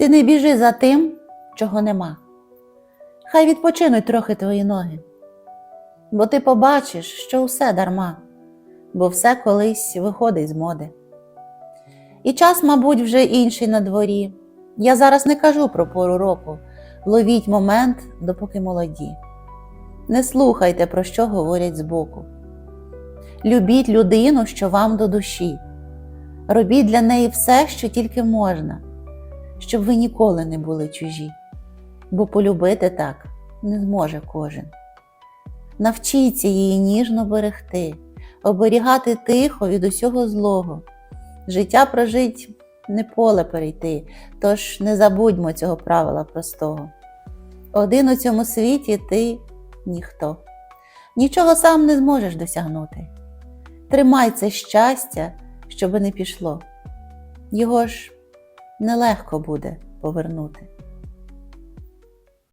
Ти не біжи за тим, чого нема. Хай відпочинуть трохи твої ноги, бо ти побачиш, що все дарма, бо все колись виходить з моди. І час, мабуть, вже інший на дворі. Я зараз не кажу про пору року. Ловіть момент, допоки молоді. Не слухайте, про що говорять збоку. Любіть людину, що вам до душі. Робіть для неї все, що тільки можна, щоб ви ніколи не були чужі, бо полюбити так не зможе кожен. Навчіться її ніжно берегти, оберігати тихо від усього злого. Життя прожить не поле перейти, тож не забудьмо цього правила простого. Один у цьому світі ти ніхто. Нічого сам не зможеш досягнути. Тримай це щастя, щоби не пішло. Його ж нелегко буде повернути.